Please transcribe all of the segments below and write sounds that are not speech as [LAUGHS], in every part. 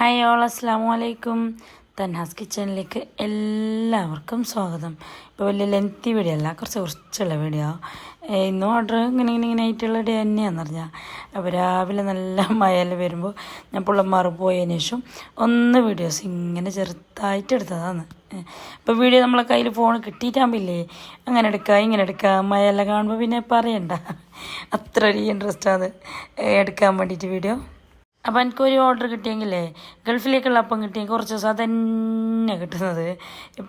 Hi all അസ്സാം വലൈക്കും തന്നാസ് കിച്ചണിലേക്ക് എല്ലാവർക്കും സ്വാഗതം. ഇപ്പോൾ വലിയ ലെങ്തി വീഡിയോ അല്ല കുറച്ച് കുറച്ചുള്ള വീഡിയോ ഇന്നും ഓർഡർ ഇങ്ങനെ ഇങ്ങനെ ഇങ്ങനെ ആയിട്ടുള്ള ഡേ തന്നെയാണെന്ന് പറഞ്ഞാൽ അപ്പോൾ രാവിലെ നല്ല [LAUGHS] മഴയെല്ലാം വരുമ്പോൾ ഞാൻ പുള്ളന്മാർ പോയതിനു ശേഷം ഒന്ന് വീഡിയോസ് ഇങ്ങനെ ചെറുതായിട്ട് എടുത്തതാണ്. ഇപ്പോൾ വീഡിയോ നമ്മളെ കയ്യിൽ ഫോൺ കിട്ടിയിട്ടാകുമ്പില്ലേ അങ്ങനെ എടുക്കുക ഇങ്ങനെ എടുക്കുക മഴയെല്ലാം കാണുമ്പോൾ പിന്നെ പറയണ്ട. [LAUGHS] അത്ര ഒരു ഇൻട്രസ്റ്റാണ് എടുക്കാൻ വേണ്ടിയിട്ട് വീഡിയോ അപ്പം എനിക്കൊരു ഓർഡർ കിട്ടിയെങ്കിലേ ഗൾഫിലേക്കുള്ള അപ്പം കിട്ടിയെങ്കിൽ കുറച്ച് ദിവസം അതന്നെ കിട്ടുന്നത്.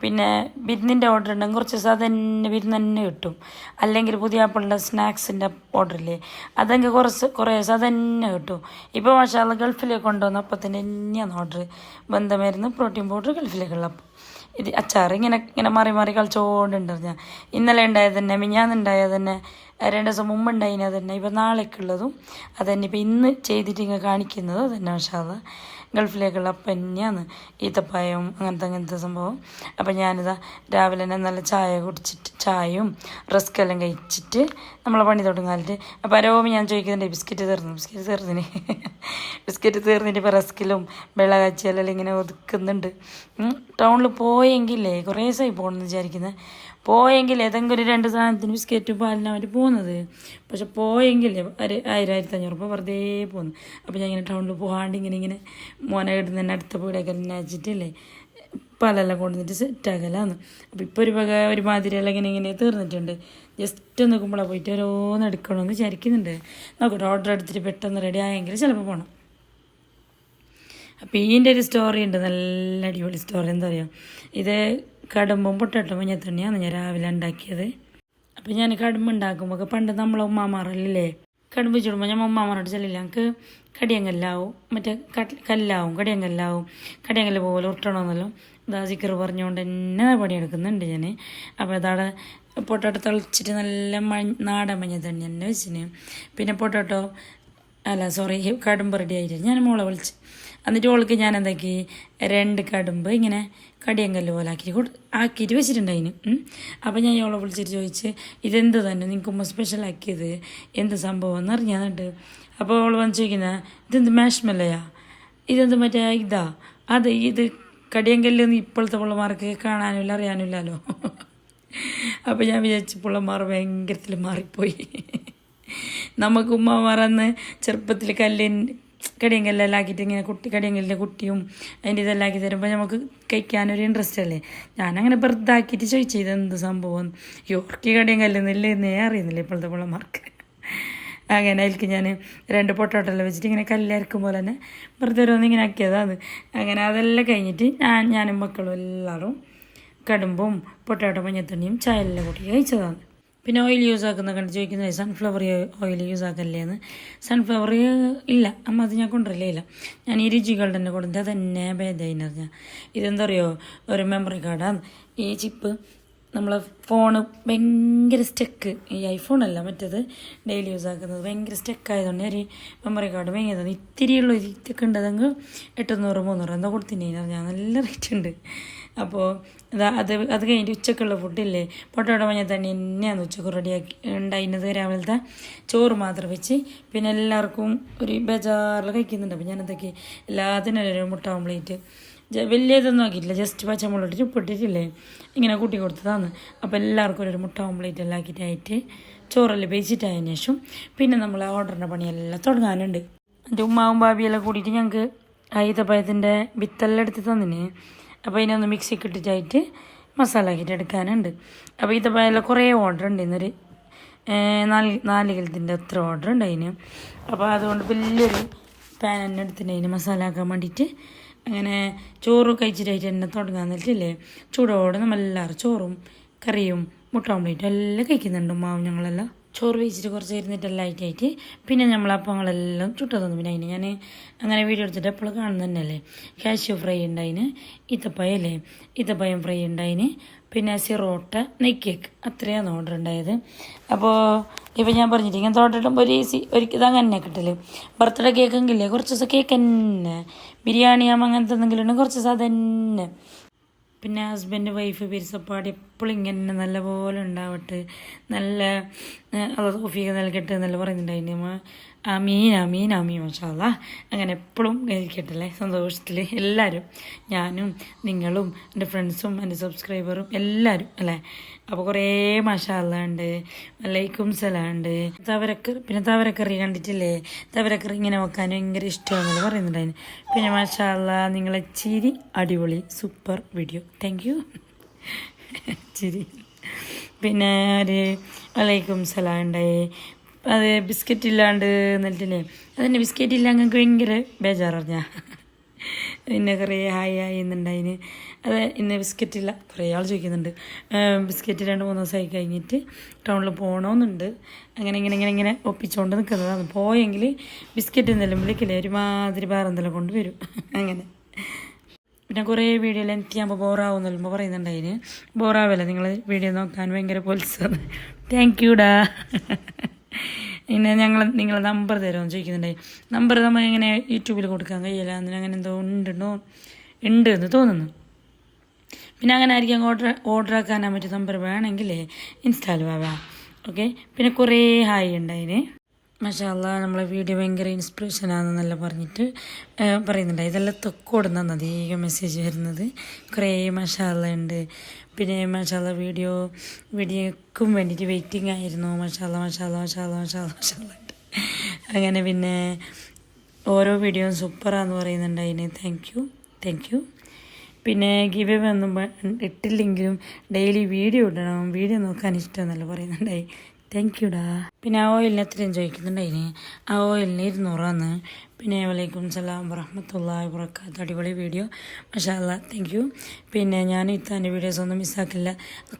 പിന്നെ ബിരുന്നിന്റെ ഓർഡർ ഉണ്ടെങ്കിൽ കുറച്ച് ദിവസം അതന്നെ ബിരുന്ന് തന്നെ കിട്ടും. അല്ലെങ്കിൽ പുതിയ ആപ്പിളിന്റെ സ്നാക്സിന്റെ ഓർഡറില്ലേ അതെങ്കിൽ കുറച്ച് കുറേ ദിവസം അതന്നെ കിട്ടും. ഇപ്പോൾ മാഷാല്ല ഗൾഫിലേക്ക് കൊണ്ടുവന്ന അപ്പത്തിന്റെ തന്നെയാണ് ഓർഡർ ബന്ധമായിരുന്നു പ്രോട്ടീൻ പൗഡർ ഗൾഫിലേക്കുള്ള അപ്പം. ഇത് അച്ചാർ ഇങ്ങനെ ഇങ്ങനെ മാറി മാറി കളിച്ചോണ്ടുണ്ട് ഞാൻ. ഇന്നലെ ഉണ്ടായത് തന്നെ മിഞ്ഞാന്നുണ്ടായത് തന്നെ രണ്ട് ദിവസം മുമ്പ് ഉണ്ടായിന് തന്നെ. ഇപ്പം നാളേക്കുള്ളതും അത് തന്നെ. ഇപ്പം ഇന്ന് ചെയ്തിട്ട് ഇങ്ങനെ കാണിക്കുന്നതും അതന്നെ പക്ഷേ അത് ഗൾഫിലേക്കുള്ള അപ്പം തന്നെയാണ് ഈത്തപ്പായവും അങ്ങനത്തെ അങ്ങനത്തെ സംഭവം. അപ്പം ഞാനിതാ രാവിലെ തന്നെ നല്ല ചായ കുടിച്ചിട്ട് ചായയും റസ്ക് എല്ലാം കഴിച്ചിട്ട് നമ്മളെ പണി തുടങ്ങാലിട്ട് അപ്പം അരോമി ഞാൻ ചോദിക്കുന്നുണ്ട് ബിസ്ക്കറ്റ് തീർന്നു? ബിസ്ക്കറ്റ് തീർന്നിന്. [LAUGHS] ബിസ്ക്കറ്റ് തീർന്നിട്ട് ഇപ്പോൾ റസ്കിലും വെള്ള കാച്ചിയെല്ലാം ഇങ്ങനെ ഒതുക്കുന്നുണ്ട്. ടൗണിൽ പോയെങ്കിലേ കുറേ ദിവസമായി പോകണമെന്ന് വിചാരിക്കുന്നത് പോയെങ്കിൽ ഏതെങ്കിലും ഒരു രണ്ട് സാധനത്തിന് ബിസ്ക്കറ്റ് പാലിനാണ് അവർ പോകുന്നത്. പക്ഷെ പോയെങ്കിൽ ഒരു ആയിരം ആയിരത്തി അഞ്ഞൂറ് രൂപ വെറുതെ പോകുന്നു. അപ്പോൾ ഞാൻ ഇങ്ങനെ ടൗണിൽ പോകാണ്ട് ഇങ്ങനെ ഇങ്ങനെ മോനെ ഇടുന്ന തന്നെ അടുത്ത വീടൊക്കെ തന്നെ അയച്ചിട്ടില്ലേ? പാലെല്ലാം കൊണ്ടുവന്നിട്ട് സെറ്റാക്കലാന്ന് അപ്പോൾ ഇപ്പോൾ ഒരു വക ഒരുമാതിരിയെല്ലാം ഇങ്ങനെ ഇങ്ങനെ തീർന്നിട്ടുണ്ട്. ജസ്റ്റ് നോക്കുമ്പോഴാണ് പോയിട്ട് ഓരോന്ന് എടുക്കണമെന്ന് വിചാരിക്കുന്നുണ്ട്. നോക്കട്ടെ ഓർഡർ എടുത്തിട്ട് പെട്ടെന്ന് റെഡി ആയെങ്കിൽ ചിലപ്പോൾ പോകണം അപ്പോൾ ഈന്റെ ഒരു സ്റ്റോറി ഉണ്ട് നല്ല അടിപൊളി സ്റ്റോറി എന്താ പറയുക ഇത് കടുമ്പും പൊട്ടട്ടും മഞ്ഞത്തണ്ണിയാണ് ഞാൻ രാവിലെ ഉണ്ടാക്കിയത്. അപ്പോൾ ഞാൻ കടുമ്പ് ഉണ്ടാക്കുമ്പോൾ പണ്ട് നമ്മളെ ഉമ്മാമാറല്ലേ കടുമ്പ് ചുടുമ്പോൾ ഞാൻ ഉമ്മാമാരോട് ചെല്ലില്ല. എനിക്ക് കടിയങ്കല്ലാവും മറ്റേ കല്ലാവും കടിയങ്കല്ലാവും കടിയങ്കല്ല് പോലെ ഉരുട്ടണമെന്നല്ലോ ഇതാ ചിക്കർ പറഞ്ഞുകൊണ്ട് തന്നെ പണിയെടുക്കുന്നുണ്ട് ഞാൻ അപ്പോൾ അതവിടെ പൊട്ടോട്ടോ തിളച്ചിട്ട് നല്ല മഞ്ഞ നാടൻ മഞ്ഞ തന്നെ വെച്ചിന്. പിന്നെ പൊട്ടോട്ടോ അല്ല സോറി കടുമ്പ് റെഡി ആയിട്ട് ഞാൻ മോളെ വിളിച്ച്. എന്നിട്ട് ഓൾക്ക് ഞാൻ എന്താക്കി? രണ്ട് കടുമ്പ് ഇങ്ങനെ കടിയങ്കല്ല് പോലെ ആക്കി ആക്കിയിട്ട് വെച്ചിട്ടുണ്ടായിന് അപ്പം ഞാൻ ഓളെ വിളിച്ചിട്ട് ചോദിച്ച് ഇതെന്ത് തന്നെ? നിങ്ങൾക്ക് ഉമ്മ സ്പെഷ്യൽ ആക്കിയത്? എന്ത് സംഭവം? എന്ന് അറിഞ്ഞാന്നിട്ട് അപ്പോൾ ഓൾ വന്ന് ചോദിക്കുന്ന ഇതെന്ത് മാഷ്മല്ലയാ ഇതെന്ത് മറ്റേ ഇതാ? അത് ഇത് കടിയങ്കല്ല് ഇപ്പോഴത്തെ പിള്ളമാർക്ക് കാണാനില്ല അറിയാനില്ലല്ലോ [LAUGHS] അപ്പോൾ ഞാൻ വിചാരിച്ചു പിള്ളമാർ ഭയങ്കരത്തിൽ മാറിപ്പോയി. നമുക്ക് ഉമ്മ മറന്ന് ചെറുപ്പത്തിൽ കല്ലിൻ കടിയങ്കല്ലെല്ലാം ആക്കിയിട്ട് ഇങ്ങനെ കുട്ടി കടിയങ്കലിന്റെ കുട്ടിയും അതിന്റെ ഇതെല്ലാം ആക്കി തരുമ്പോൾ നമുക്ക് കഴിക്കാനൊരു ഇൻട്രസ്റ്റ് അല്ലേ? ഞാനങ്ങനെ വെറുതെ ആക്കിയിട്ട് ചോദിച്ചു ഇത് എന്ത് സംഭവം യോർക്ക് കടിയങ്കല്ലെന്നില്ല? എന്നേ അറിയുന്നില്ല ഇപ്പോഴത്തെ പിള്ളമാർക്ക് അങ്ങനെ അതിലേക്ക് ഞാൻ രണ്ട് പൊട്ടോട്ടെല്ലാം വെച്ചിട്ട് ഇങ്ങനെ കല്ലരക്കും പോലെ തന്നെ വെറുതെ ഇങ്ങനെ ആക്കിയതാണ്. അങ്ങനെ അതെല്ലാം കഴിഞ്ഞിട്ട് ഞാൻ ഞാനും മക്കളും എല്ലാവരും കടുമ്പും പൊട്ടോട്ട മഞ്ഞത്തണ്ണിയും എല്ലാം കൂട്ടി കഴിച്ചതാണ്. പിന്നെ ഓയിൽ യൂസ് ആക്കുന്ന കണ്ട് ചോദിക്കുന്നത് സൺഫ്ലവർ ഓയിൽ യൂസ് ആക്കല്ലേന്ന് സൺഫ്ലവർ ഇല്ല. അമ്മ അത് ഞാൻ കൊണ്ടുവരലേ ഇല്ല. ഞാൻ ഈ രുചികളുടെ തന്നെ കൊടുത്തത് തന്നെ ഭേദമായി അറിഞ്ഞാൽ ഇതെന്താ അറിയോ ഒരു മെമ്മറി കാർഡാണ് ഈ ചിപ്പ് നമ്മളെ ഫോണ് ഭയങ്കര സ്റ്റെക്ക് ഈ ഐഫോൺ അല്ല മറ്റേത്. ഡെയിലി യൂസ് ആക്കുന്നത് ഭയങ്കര സ്റ്റക്ക് ആയതുകൊണ്ട് ഒരു മെമ്മറി കാർഡ് ഭയങ്കര ഇത്തിരിയുള്ള. ഒരു ഇതൊക്കെ ഉണ്ടതെങ്കിൽ എട്ടുന്നൂറ് മുന്നൂറ് എന്താ കൊടുത്തിട്ടുണ്ടെങ്കിൽ ഞാൻ നല്ല റേറ്റ് ഉണ്ട്. അപ്പോൾ അത് അത് കഴിഞ്ഞിട്ട് ഉച്ചക്കുള്ള ഫുഡില്ലേ പൊട്ടോടെ മഞ്ഞ തന്നെ തന്നെയാണ് ഉച്ചയ്ക്ക് റെഡിയാക്കി ഉണ്ടായിരുന്നത് രാവിലത്തെ ചോറ് മാത്രം വെച്ച്. പിന്നെ എല്ലാവർക്കും ഒരു ബജാറിൽ കഴിക്കുന്നുണ്ട്. അപ്പോൾ ഞാൻ എന്തൊക്കെ എല്ലാത്തിനും ഒരു മുട്ട ഓംപ്ലേറ്റ് വലിയതൊന്നും ആക്കിയിട്ടില്ല. ജസ്റ്റ് പച്ചമുളക് ഇട്ടിട്ട് ഉപ്പിട്ടിട്ടില്ലേ? ഇങ്ങനെ കൂട്ടി കൊടുത്തതാണ്. അപ്പോൾ എല്ലാവർക്കും ഒരു മുട്ട കംപ്ലീറ്റ് എല്ലാം ആക്കിയിട്ടായിട്ട് ചോറെല്ലാം വെച്ചിട്ടായതിനു ശേഷം പിന്നെ നമ്മൾ ഓർഡറിന്റെ പണിയെല്ലാം തുടങ്ങാനുണ്ട്. എന്റെ ഉമ്മാവും ബാബിയെല്ലാം കൂടിയിട്ട് ഞങ്ങൾക്ക് ഈത്തപ്പഴത്തിന്റെ വിത്തെല്ലാം എടുത്ത് തന്നിന്. അപ്പോൾ ഇതിനൊന്ന് മിക്സിക്ക് ഇട്ടിട്ടായിട്ട് മസാല ആക്കിയിട്ട് എടുക്കാനുണ്ട്. അപ്പോൾ ഈത്തപ്പഴമെല്ലാം കുറേ ഓർഡർ ഉണ്ട് ഇന്നൊരു നാല് നാല് കിലത്തിന്റെ അത്ര ഓർഡർ ഉണ്ട് അതിന്. അപ്പോൾ അതുകൊണ്ട് വലിയൊരു പാൻ തന്നെ എടുത്തിട്ടുണ്ടായിന് മസാല ആക്കാൻ വേണ്ടിയിട്ട്. അങ്ങനെ ചോറ് കഴിച്ചിട്ടായിട്ട് എണ്ണ തുടങ്ങാൻ എന്നിട്ടില്ലേ ചൂടോടെ നമ്മളെല്ലാവരും ചോറും കറിയും മുട്ട ഓംലേറ്റും എല്ലാം കഴിക്കുന്നുണ്ട് മാവും ഞങ്ങളെല്ലാം. ചോറ് വെച്ചിട്ട് കുറച്ച് ഇരുന്നിട്ട് ലൈറ്റായിട്ട് പിന്നെ നമ്മൾ അപ്പങ്ങളെല്ലാം ചുട്ടു തന്നു. പിന്നെ അതിന് ഞാൻ അങ്ങനെ വീഡിയോ എടുത്തിട്ട് അപ്പോൾ കാണുന്നത് തന്നെയല്ലേ? കാഷ്യൂ ഫ്രൈ ഉണ്ടായിന് ഈത്തപ്പഴം അല്ലേ? ഈത്തപ്പഴം ഫ്രൈ ഉണ്ടായിന് പിന്നെ സിറോട്ട നെയ്ക്കേക്ക് അത്രയാണ് ഓർഡർ ഉണ്ടായത്. അപ്പോൾ ഇപ്പോൾ ഞാൻ പറഞ്ഞിട്ട് ഇങ്ങനെ തോട്ടിട്ടുമ്പോൾ ഒരു ഈസി ഒരിക്കൽ ഇത് അങ്ങനെ കിട്ടൽ. ബർത്ത്ഡേ കേക്കെങ്കിലേ കുറച്ച് ദിവസം കേക്ക് തന്നെ. ബിരിയാണി ആകുമ്പോൾ അങ്ങനത്തെ എന്തെങ്കിലും കുറച്ച് ദിവസം അതന്നെ പിന്നെ ഹസ്ബൻഡ് വൈഫ് പിരിസപ്പാട് എപ്പോഴും ഇങ്ങനെ നല്ലപോലെ ഉണ്ടാവട്ടെ. നല്ല അത് തോഫിയൊക്കെ നൽകട്ടെ എന്നല്ല പറയുന്നുണ്ടായിരുന്നു അമീൻ അമീൻ അമീൻ മഷാല്ല അങ്ങനെ എപ്പോഴും കഴിക്കട്ടല്ലേ സന്തോഷത്തിൽ എല്ലാവരും ഞാനും നിങ്ങളും എന്റെ ഫ്രണ്ട്സും എന്റെ സബ്സ്ക്രൈബറും എല്ലാവരും അല്ലേ? അപ്പോൾ കുറേ മഷാല ഉണ്ട്. വലൈക്കും സലുണ്ട് തവരക്കറി പിന്നെ തവരക്കറി കണ്ടിട്ടില്ലേ? തവരക്കറി ഇങ്ങനെ വെക്കാൻ ഭയങ്കര ഇഷ്ടമാണെന്ന് പറയുന്നുണ്ടായിരുന്നു. പിന്നെ മഷാല നിങ്ങളെ ചിരി അടിപൊളി സൂപ്പർ വീഡിയോ താങ്ക് യു ചിരി. പിന്നെ ഒരു വലൈക്കും സലാം അത് ബിസ്ക്കറ്റ് ഇല്ലാണ്ട് എന്നിട്ടില്ലേ അതന്നെ ബിസ്ക്കറ്റ് ഇല്ല ഞങ്ങൾക്ക് ഭയങ്കര ബേജാററിഞ്ഞ. പിന്നെ കുറേ ഹായ് ഹായ് എന്നുണ്ടായിന് അത് ഇന്ന് ബിസ്ക്കറ്റ് ഇല്ല. കുറേ ആൾ ചോദിക്കുന്നുണ്ട്. ബിസ്ക്കറ്റ് രണ്ട് മൂന്ന് ദിവസമായി കഴിഞ്ഞിട്ട് ടൗണിൽ പോകണമെന്നുണ്ട് അങ്ങനെ ഇങ്ങനെ ഇങ്ങനെ ഇങ്ങനെ ഒപ്പിച്ചുകൊണ്ട് നിൽക്കുന്നതാണ്. പോയെങ്കിൽ ബിസ്ക്കറ്റ് എന്തെങ്കിലും വിളിക്കില്ലേ ഒരുമാതിരി വേറെ എന്തെങ്കിലും കൊണ്ടുവരും. അങ്ങനെ. പിന്നെ കുറേ വീഡിയോ ലെങ്ത് ആകുമ്പോൾ ബോറാവും എന്നുമ്പോൾ പറയുന്നുണ്ടായിന് ബോറാവല്ലേ നിങ്ങൾ വീഡിയോ നോക്കാൻ? ഭയങ്കര പോലീസ് താങ്ക് യുടാ പിന്നെ ഞങ്ങൾ നിങ്ങൾ നമ്പർ തരുമെന്ന് ചോദിക്കുന്നുണ്ടായി നമ്പർ നമ്മൾ ഇങ്ങനെ യൂട്യൂബിൽ കൊടുക്കാൻ കഴിയില്ല. എന്നിട്ട് അങ്ങനെ എന്തോ ഉണ്ടോ ഉണ്ട് എന്ന് തോന്നുന്നു. പിന്നെ അങ്ങനെ ആയിരിക്കും ഓർഡർ ഓർഡർ ആക്കാനാ പറ്റിയ നമ്പർ വേണമെങ്കിൽ ഇൻസ്റ്റാൾ ആവാം ഓക്കെ? പിന്നെ കുറേ ഹായ് ഉണ്ടായിന് മഷാല്ല നമ്മളെ വീഡിയോ ഭയങ്കര ഇൻസ്പിറേഷനാണെന്നെല്ലാം പറഞ്ഞിട്ട് പറയുന്നുണ്ട്. ഇതെല്ലാം തൊക്കോടുന്നാണ് അധികം മെസ്സേജ് വരുന്നത്. കുറേ മഷാല ഉണ്ട്. പിന്നെ മഷാല വീഡിയോ വീഡിയോക്കും വേണ്ടിയിട്ട് വെയിറ്റിംഗ് ആയിരുന്നു. മഷാല മഷാല മഷാല മഷാല മഷാല അങ്ങനെ പിന്നെ ഓരോ വീഡിയോയും സൂപ്പറാന്ന് പറയുന്നുണ്ട് അതിന്. താങ്ക് യു താങ്ക് യു പിന്നെ ഗിവ് ഒന്നും ഇട്ടില്ലെങ്കിലും ഡെയിലി വീഡിയോ ഇടണം. വീഡിയോ നോക്കാൻ ഇഷ്ടമെന്നല്ല പറയുന്നുണ്ടായി താങ്ക് യുടാ പിന്നെ ആ ഓയിലിനെ എത്രയും ചോദിക്കുന്നുണ്ടായിന്? ആ ഓയിലിന് ഇരുന്നൂറാന്ന്. പിന്നെ വലൈക്കും സലാം വറഹമത്തുള്ള വറക്കാത്ത അടിപൊളി വീഡിയോ. മഷാല്ല താങ്ക് യു പിന്നെ ഞാൻ ഇത്താന്റെ വീഡിയോസ് ഒന്നും മിസ്സാക്കില്ല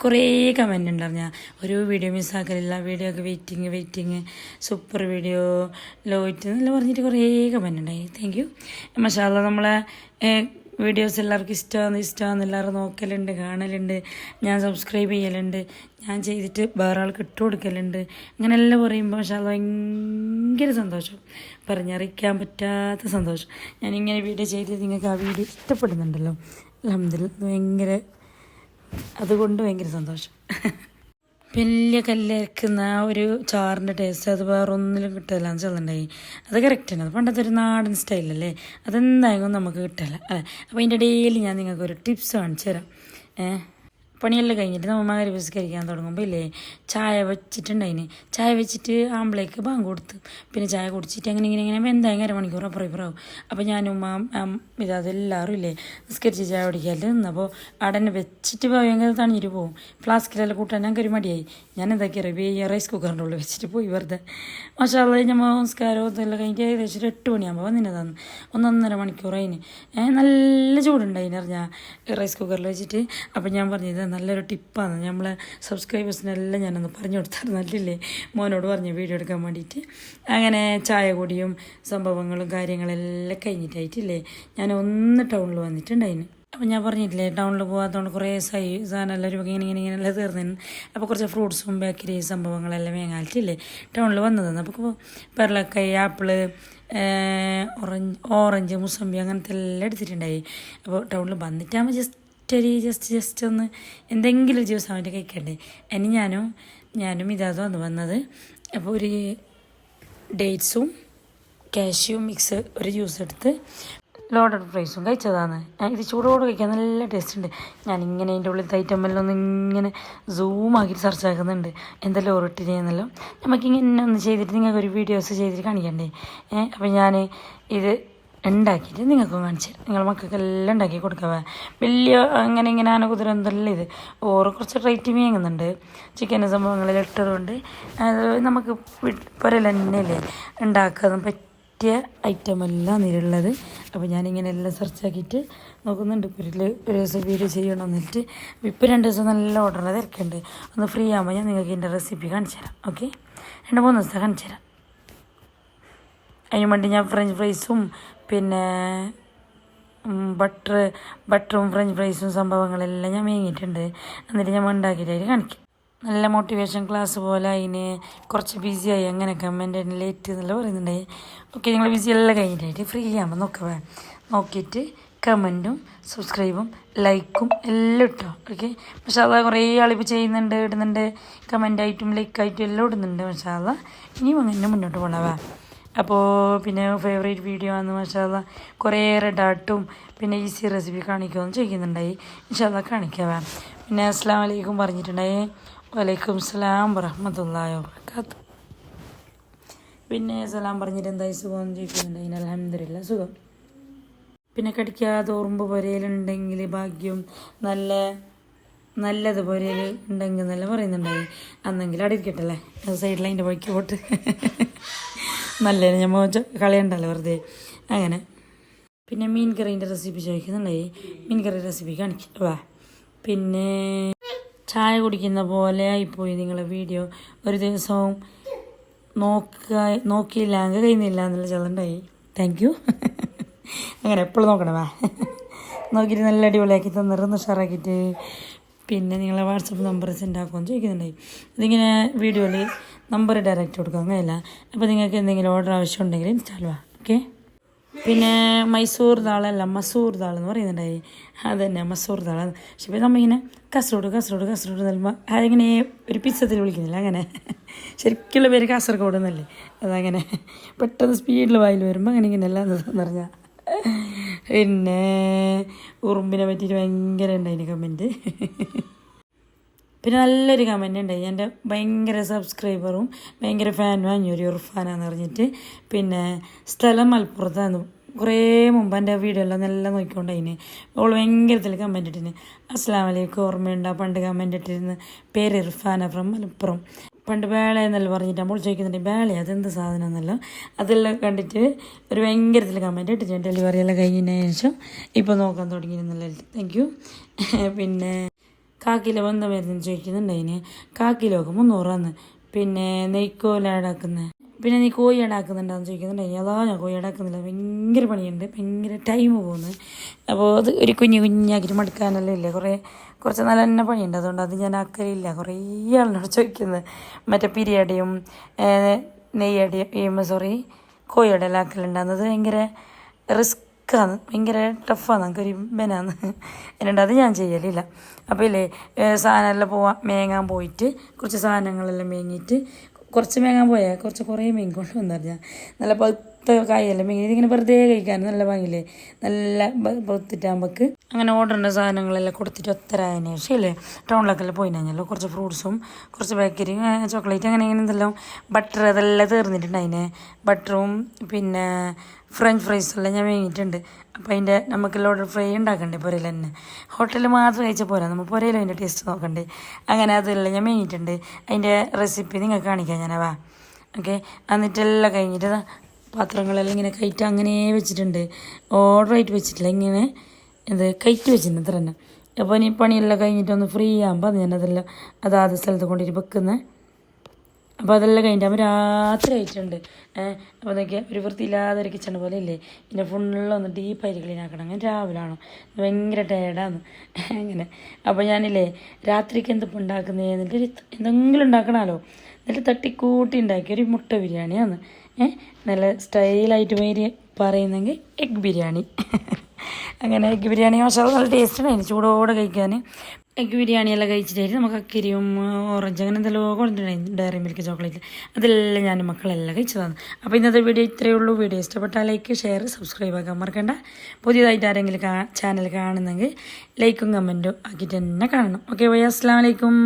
കുറേ കമന്റ് ഉണ്ടായിരുന്നു ഒരു വീഡിയോ മിസ്സാക്കലില്ല വീഡിയോ ഒക്കെ വെയിറ്റിങ് വെയിറ്റിങ് സൂപ്പർ വീഡിയോ ലോയിറ്റ് എന്നെല്ലാം പറഞ്ഞിട്ട് കുറേ കമന്റ് ഉണ്ടായി. താങ്ക് യു മഷാല്ല നമ്മളെ വീഡിയോസ് എല്ലാവർക്കും ഇഷ്ടമാണ് ഇഷ്ടമാണ് എല്ലാവരും നോക്കലുണ്ട് കാണലുണ്ട് ഞാൻ സബ്സ്ക്രൈബ് ചെയ്യലുണ്ട് ഞാൻ ചെയ്തിട്ട് വേറെ ആൾക്ക് ഇട്ട് കൊടുക്കലുണ്ട്. അങ്ങനെയെല്ലാം പറയുമ്പോൾ പക്ഷേ അത് ഭയങ്കര സന്തോഷം. പറഞ്ഞറിയിക്കാൻ പറ്റാത്ത സന്തോഷം. ഞാനിങ്ങനെ വീഡിയോ ചെയ്ത് നിങ്ങൾക്ക് ആ വീഡിയോ ഇഷ്ടപ്പെടുന്നുണ്ടല്ലോ. അലഹമില്ല ഭയങ്കര അതുകൊണ്ട് ഭയങ്കര സന്തോഷം. [LAUGHS] വലിയ കല്ലരക്കുന്ന ആ ഒരു ചാറിന്റെ ടേസ്റ്റ് അത് വേറെ ഒന്നിലും കിട്ടില്ല എന്ന് ചെല്ലുണ്ടായി അത് കറക്റ്റാണ് അത് പണ്ടത്തെ ഒരു നാടൻ സ്റ്റൈലല്ലേ അതെന്തായാലും നമുക്ക് കിട്ടില്ല അല്ലേ? അപ്പോൾ അതിന്റെ ഇടയിൽ ഞാൻ നിങ്ങൾക്ക് ഒരു ടിപ്സ് കാണിച്ചു തരാം. ഏഹ് പണിയെല്ലാം കഴിഞ്ഞിട്ട് നമ്മൾ മകരി വിസ്കരിക്കാൻ തുടങ്ങുമ്പോൾ ഇല്ലേ ചായ വെച്ചിട്ടുണ്ടായിന്. ചായ വെച്ചിട്ട് ആമ്പിളേക്ക് ബാങ്ക് കൊടുത്ത്. പിന്നെ ചായ കുടിച്ചിട്ട് അങ്ങനെ ഇങ്ങനെ ഇങ്ങനെ എന്തായാലും അരമണിക്കൂർ അപ്പുറം ഇപ്പുറമാവും അപ്പോൾ ഞാനും ഇതാ അതെല്ലാവരും ഇല്ലേ നിസ്കരിച്ച് ചായ കുടിക്കാതെ നിന്നപ്പോൾ അടനെ വെച്ചിട്ട് ഭയങ്കര തണിഞ്ഞിട്ട് പോകും ഫ്ലാസ്കിലെല്ലാം കൂട്ടാൻ ഞങ്ങൾക്ക് ഒരു മടിയായി ഞാൻ എന്താക്കി അറിയാം റൈസ് കുക്കറിന്റെ ഉള്ളിൽ വെച്ചിട്ട് പോയി വെറുതെ. മഷാള നമ്മൾ നമസ്കാരം ഇതെല്ലാം കഴിഞ്ഞിട്ട് ഏകദേശം ഒരു എട്ട് മണിയാകുമ്പോൾ വന്നിനതാണ് ഒന്നൊന്നര മണിക്കൂർ അതിന് നല്ല ചൂടുണ്ടായിന് അറിഞ്ഞാൽ റൈസ് കുക്കറിൽ വെച്ചിട്ട്. അപ്പം ഞാൻ പറഞ്ഞത് നല്ലൊരു ടിപ്പാണ്. നമ്മളെ സബ്സ്ക്രൈബേഴ്സിനെല്ലാം ഞാനൊന്ന് പറഞ്ഞു കൊടുത്തായിരുന്നു. നല്ലില്ലേ? മോനോട് പറഞ്ഞു വീഡിയോ എടുക്കാൻ വേണ്ടിയിട്ട്. അങ്ങനെ ചായ കൂടിയും സംഭവങ്ങളും കാര്യങ്ങളെല്ലാം കഴിഞ്ഞിട്ടായിട്ടില്ലേ? ഞാൻ ഒന്ന് ടൗണിൽ വന്നിട്ടുണ്ടായിന്. അപ്പം ഞാൻ പറഞ്ഞിട്ടില്ലേ ടൗണിൽ പോകാത്തതുകൊണ്ട് കുറേ സൈ സാധനം എല്ലാവരും ഇങ്ങനെ ഇങ്ങനെ എല്ലാം തീർന്നു അപ്പോൾ കുറച്ച് ഫ്രൂട്ട്സും ബേക്കറി സംഭവങ്ങളെല്ലാം വേങ്ങാലിട്ടില്ലേ ടൗണിൽ വന്നതാണ്. അപ്പോൾ പെരളക്കായ് ആപ്പിൾ ഓറഞ്ച് ഓറഞ്ച് മുസമ്പി അങ്ങനത്തെ എല്ലാം എടുത്തിട്ടുണ്ടായി. അപ്പോൾ ടൗണിൽ വന്നിട്ടാകുമ്പോൾ ജസ്റ്റ് ഒരു ജസ്റ്റ് ജസ്റ്റ് ഒന്ന് എന്തെങ്കിലും ജ്യൂസ് അവന്റെ കഴിക്കണ്ടേ ഇനി ഞാനും ഞാനും ഇതാതോ അന്ന് വന്നത്. അപ്പോൾ ഒരു ഡേറ്റ്സും കാഷ്യും മിക്സ് ഒരു ജ്യൂസ് എടുത്ത് ലോഡഡ് ഫ്രൈസും കഴിച്ചതാണ്. ഇത് ചൂടോട് കഴിക്കാൻ നല്ല ടേസ്റ്റ് ഉണ്ട്. ഞാനിങ്ങനെ അതിന്റെ ഉള്ളിലത്തെ ഐറ്റം എല്ലാം ഒന്ന് ഇങ്ങനെ സൂം ആക്കിയിട്ട് സെർച്ച് ആക്കുന്നുണ്ട് എന്തെല്ലാം ഓറിട്ട് ചെയ്യുന്നല്ലോ നമുക്കിങ്ങനെ ഒന്ന് ചെയ്തിട്ട് നിങ്ങൾക്ക് ഒരു വീഡിയോസ് ചെയ്തിട്ട് കാണിക്കണ്ടേ? അപ്പോൾ ഞാൻ ഇത് ഉണ്ടാക്കിയിട്ട് നിങ്ങൾക്കും കാണിച്ചു തരാം. നിങ്ങൾ മക്കൾക്കെല്ലാം ഉണ്ടാക്കി കൊടുക്കുക വലിയ അങ്ങനെ ഇങ്ങനെ ആനകുതിര എന്തെല്ലാം ഇത്. ഓറ് കുറച്ച് റേറ്റ് മീങ്ങുന്നുണ്ട്. ചിക്കൻ സംഭവങ്ങളിൽ ഇട്ടതുകൊണ്ട് അത് നമുക്ക് പുരൽ തന്നെയല്ലേ? ഉണ്ടാക്കാൻ പറ്റിയ ഐറ്റം എല്ലാം ഇതിലുള്ളത് അപ്പോൾ ഞാനിങ്ങനെ എല്ലാം സെർച്ച് ആക്കിയിട്ട് നോക്കുന്നുണ്ട്. പുരൽ ഒരു ദിവസം വീഡിയോ ചെയ്യണം എന്നിട്ട് ഇപ്പോൾ രണ്ട് ദിവസം നല്ല ഓർഡർ തിരക്കുണ്ട്. ഒന്ന് ഫ്രീ ആകുമ്പോൾ ഞാൻ നിങ്ങൾക്ക് ഇതിന്റെ റെസിപ്പി കാണിച്ചു തരാം. ഓക്കെ രണ്ട് മൂന്ന് ദിവസം കാണിച്ചു തരാം. അതിന് വേണ്ടി ഞാൻ ഫ്രഞ്ച് ഫ്രൈസും പിന്നെ ബട്ടർ ബട്ടറും ഫ്രഞ്ച് ഫ്രൈസും സംഭവങ്ങളെല്ലാം ഞാൻ മേങ്ങിയിട്ടുണ്ട്. എന്നിട്ട് ഞാൻ ഉണ്ടാക്കിയിട്ട് കാണിക്കും. നല്ല മോട്ടിവേഷൻ ക്ലാസ് പോലെ അതിന് കുറച്ച് ബിസിയായി അങ്ങനെ കമന്റ് ലേറ്റ് എന്നെല്ലാം പറയുന്നുണ്ടായി ഓക്കെ നിങ്ങൾ ബിസി എല്ലാം കഴിഞ്ഞിട്ടായിട്ട് ഫ്രീ ആകുമ്പോൾ നോക്കുക നോക്കിയിട്ട് കമന്റും സബ്സ്ക്രൈബും ലൈക്കും എല്ലാം ഇട്ടോ. ഓക്കെ പക്ഷേ അത് കുറേ ആളിപ്പോൾ ചെയ്യുന്നുണ്ട് ഇടുന്നുണ്ട്. കമന്റായിട്ടും ലൈക്കായിട്ടും എല്ലാം ഇടുന്നുണ്ട് പക്ഷേ അത് ഇനിയും അങ്ങനെ മുന്നോട്ട് പോകണവേ അപ്പോൾ പിന്നെ ഫേവറേറ്റ് വീഡിയോ ആണ് മാഷാല്ല കുറേയേറെ ഡാട്ടും പിന്നെ ഈസി റെസിപ്പി കാണിക്കുമെന്ന് ചോദിക്കുന്നുണ്ടായി. ഇൻഷാല്ല കാണിക്കാം പിന്നെ അസ്സാം വലൈക്കും പറഞ്ഞിട്ടുണ്ടായി. വലൈക്കും സ്ലാം വറഹമത്തല്ലാ വാബർക്കാത്തു പിന്നെ സലാം പറഞ്ഞിട്ട് എന്തായി സുഖം ചോദിക്കുന്നുണ്ടായി. അലഹമില്ല സുഖം. പിന്നെ കടിക്കാതെ ഓർമ്പ് പുരയിലുണ്ടെങ്കിൽ ഭാഗ്യം നല്ല നല്ലത് പുരയിൽ ഉണ്ടെങ്കിൽ എന്നല്ല പറയുന്നുണ്ടായി അന്നെങ്കിൽ അടിക്കട്ടല്ലേ സൈഡിൽ അതിന്റെ വഴിക്ക് പോട്ട്. [LAUGHS] നല്ലത് ഞാൻ മോച്ച കളയണ്ടല്ലോ വെറുതെ. അങ്ങനെ. പിന്നെ മീൻ കറീന്റെ റെസിപ്പി ചോദിക്കുന്നുണ്ടായി മീൻ കറി റെസിപ്പി കാണിക്കാം വാ. പിന്നെ ചായ കുടിക്കുന്ന പോലെ ആയിപ്പോയി നിങ്ങളെ വീഡിയോ. ഒരു ദിവസവും നോക്ക നോക്കിയില്ല അങ്ങ് കഴിയുന്നില്ല എന്നുള്ള ചെറുണ്ടായി താങ്ക് യു അങ്ങനെ എപ്പോഴും വാ. [LAUGHS] നോക്കിയിട്ട് നല്ല അടിപൊളിയാക്കി തന്നിരുന്നു ഉഷാറാക്കിയിട്ട്. പിന്നെ നിങ്ങളെ വാട്സപ്പ് നമ്പർ സെൻഡ് ആക്കുമെന്ന് ചോദിക്കുന്നുണ്ടായി. ഇതിങ്ങനെ വീഡിയോയിൽ നമ്പർ ഡയറക്റ്റ് കൊടുക്കാം അങ്ങനെയല്ല. അപ്പോൾ നിങ്ങൾക്ക് എന്തെങ്കിലും ഓർഡർ ആവശ്യമുണ്ടെങ്കിൽ ഇൻസ്റ്റാൾ വാ ഓക്കെ പിന്നെ മൈസൂർ ദാളല്ല മസൂർ ദാളെന്ന് എന്ന് പറയുന്നുണ്ടായി. അതന്നെ മസൂർ ദാള പക്ഷെ ഇപ്പോൾ നമ്മളിങ്ങനെ കാസർഗോഡ് കാസർഗോഡ് കാസർഗോഡ് നൽകുമ്പോൾ അതിങ്ങനെ ഒരു പിസത്തിൽ വിളിക്കുന്നില്ല അങ്ങനെ. ശരിക്കുള്ള പേര് കാസർഗോഡ് എന്നല്ലേ? അതങ്ങനെ. പെട്ടെന്ന് സ്പീഡിൽ വായിൽ വരുമ്പോൾ അങ്ങനെ ഇങ്ങനെ എല്ലാം പറഞ്ഞാൽ പിന്നെ ഉറുമ്പിനെ പറ്റിയിട്ട് ഭയങ്കര ഉണ്ടായിന് കമന്റ് പിന്നെ നല്ലൊരു കമന്റ് ഉണ്ടായി എന്റെ ഭയങ്കര സബ്സ്ക്രൈബറും ഭയങ്കര ഫാനും അഞ്ഞൂരി ഉർഫാനാന്ന് പറഞ്ഞിട്ട്. പിന്നെ സ്ഥലം മലപ്പുറത്താണ് കുറേ മുമ്പ് എന്റെ വീഡിയോ എല്ലാം നല്ല നോക്കിക്കൊണ്ടതിന് അവൾ ഭയങ്കരത്തിൽ കമന്റ് ഇട്ടിന്. അസ്സാം വലൈക്കും ഓർമ്മയുണ്ടാ? പണ്ട് കമന്റ് ഇട്ടിരുന്ന് പേര് ഇർഫാന ഫ്രം മലപ്പുറം. പണ്ട് വേള എന്നല്ല പറഞ്ഞിട്ട് നമ്മൾ ചോദിക്കുന്നുണ്ട് വേള അതെന്ത് സാധനം എന്നല്ല? അതെല്ലാം കണ്ടിട്ട് ഒരു ഭയങ്കരത്തിൽ കമന്റ് ഇട്ടിട്ട് ഡെലിവറി എല്ലാം കഴിഞ്ഞതിന് ശേഷം ഇപ്പോൾ നോക്കാൻ തുടങ്ങിയിരുന്നല്ലോ താങ്ക് യു പിന്നെ കാക്കിലോ എന്താ വരുന്നെന്ന് ചോദിക്കുന്നുണ്ട് അതിന്. കാക്കിലോക്ക് മുന്നൂറാന്ന് പിന്നെ നെയ്ക്കോല അടാക്കുന്നത് പിന്നെ നീ കോഴി അടാക്കുന്നുണ്ടാന്ന് ചോദിക്കുന്നുണ്ട്. അതാ ഞാൻ കോഴി അടാക്കുന്നില്ല. ഭയങ്കര പണിയുണ്ട്. ഭയങ്കര ടൈം പോകുന്നു. അപ്പോൾ അത് ഒരു കുഞ്ഞു കുഞ്ഞാക്കിട്ട് മടുക്കാനെല്ലാം ഇല്ല? കുറേ കുറച്ച് നല്ല തന്നെ പണിയുണ്ട്. അതുകൊണ്ട് അത് ഞാൻ ആക്കലില്ല. കുറേ ആളിനോട് ചോദിക്കുന്നത് മറ്റേ പിരിയടയും നെയ്യടയും സോറി കോഴിയുടെ എല്ലാം ആക്കലുണ്ടാകുന്നത് ഭയങ്കര റിസ്ക്കാണ് ഭയങ്കര ടഫാണ് നമുക്ക് ഒരു ബനാന്ന് എന്നിട്ട് അത് ഞാൻ ചെയ്യലില്ല. അപ്പോൾ ഇല്ലേ സാധനമെല്ലാം പോവാൻ മേങ്ങാൻ പോയിട്ട് കുറച്ച് സാധനങ്ങളെല്ലാം മേങ്ങിയിട്ട് കുറച്ച് മേങ്ങാൻ പോയാൽ കുറച്ച് കുറേ മേങ്ങി കൊണ്ട് ഞാൻ നല്ല പഴുത്ത കായെല്ലാം മേങ്ങി. ഇതിങ്ങനെ വെറുതെ കഴിക്കാൻ നല്ല ഭംഗിയില്ലേ? നല്ല പഴുത്തിട്ടാകുമ്പോൾക്ക് അങ്ങനെ ഓർഡറിന്റെ സാധനങ്ങളെല്ലാം കൊടുത്തിട്ട് ഒത്തരായതിന് ശേഷം ഇല്ലേ ടൗണിലൊക്കെ പോയി കഴിഞ്ഞാലോ കുറച്ച് ഫ്രൂട്ട്സും കുറച്ച് ബേക്കറി ചോക്ലേറ്റ് അങ്ങനെ ഇങ്ങനെ എന്തെല്ലാം ബട്ടർ അതെല്ലാം തീർന്നിട്ടുണ്ട് അതിന് ബട്ടറും പിന്നെ ഫ്രഞ്ച് ഫ്രൈസ് എല്ലാം ഞാൻ വാങ്ങിയിട്ടുണ്ട്. അപ്പോൾ അതിന്റെ നമുക്ക് ഓർഡർ ഫ്രൈ ഉണ്ടാക്കണ്ടേ പുരയിൽ തന്നെ. ഹോട്ടലിൽ മാത്രം കഴിച്ചാൽ പോരാ. നമ്മൾ പുരയിലും അതിന്റെ ടേസ്റ്റ് നോക്കണ്ടേ. അങ്ങനെ അതെല്ലാം ഞാൻ വാങ്ങിയിട്ടുണ്ട്. അതിന്റെ റെസിപ്പി നിങ്ങൾക്ക് കാണിക്കാം ഞാൻ വാ. ഓക്കെ എന്നിട്ടെല്ലാം കഴിഞ്ഞിട്ട് പാത്രങ്ങളെല്ലാം ഇങ്ങനെ കയറ്റ് അങ്ങനെ വെച്ചിട്ടുണ്ട്. ഓർഡറായിട്ട് വെച്ചിട്ടില്ല. ഇങ്ങനെ ഇത് കയറ്റ് വെച്ചിട്ടുണ്ട് അത്ര തന്നെ അപ്പോൾ ഇനി പണിയെല്ലാം കഴിഞ്ഞിട്ടൊന്ന് ഫ്രീ ആകുമ്പോൾ അത് ഞാനതെല്ലാം അതാത് സ്ഥലത്ത് കൊണ്ടിട്ട് വെക്കുന്നത് അപ്പോൾ അതെല്ലാം കഴിഞ്ഞിട്ട് രാത്രി ആയിട്ടുണ്ട്. അപ്പോൾ നോക്കിയാൽ ഒരു വൃത്തിയില്ലാതെ ഒരു കിച്ചൺ പോലെ ഇല്ലേ? പിന്നെ ഫുള്ളൊന്ന് ഡീപ്പായിട്ട് ക്ലീൻ ആക്കണം. അങ്ങനെ രാവിലെ ആണോ ഭയങ്കര ടയർഡാണ് അങ്ങനെ. അപ്പോൾ ഞാനില്ലേ രാത്രിക്ക് എന്തിപ്പോൾ ഉണ്ടാക്കുന്നത് എന്നിട്ട് എന്തെങ്കിലും ഉണ്ടാക്കണമല്ലോ എന്നിട്ട് തട്ടിക്കൂട്ടി ഉണ്ടാക്കിയ ഒരു മുട്ട ബിരിയാണിയാണ്. നല്ല സ്റ്റൈലായിട്ട് മേരി പറയുന്നെങ്കിൽ എഗ് ബിരിയാണി. [LAUGHS] അങ്ങനെ എഗ് ബിരിയാണി മസാല നല്ല ടേസ്റ്റ് ഉണ്ടായിരുന്നു ചൂടോടെ കഴിക്കാൻ എഗ് ബിരിയാണിയെല്ലാം കഴിച്ചിട്ടായിരുന്നു നമുക്ക് അക്കരിയും ഓറഞ്ച് അങ്ങനെ എന്തെല്ലോ കൊടുത്തിട്ടുണ്ടായിരുന്നു ഡയറി മിൽക്ക് ചോക്ലേറ്റ് അതെല്ലാം ഞാൻ മക്കളെല്ലാം കഴിച്ചതാണ്. അപ്പോൾ ഇന്നത്തെ വീഡിയോ ഇത്രയേ ഉള്ളൂ. വീഡിയോ ഇഷ്ടപ്പെട്ടാൽ ലൈക്ക് ഷെയർ സബ്സ്ക്രൈബ് ആക്കാൻ മറക്കണ്ട. പുതിയതായിട്ട് ആരെങ്കിലും ചാനൽ കാണുന്നെങ്കിൽ ലൈക്കും കമന്റും ആക്കിയിട്ട് തന്നെ കാണണം. ഓക്കെ ബൈ അസ്സാം വലൈക്കും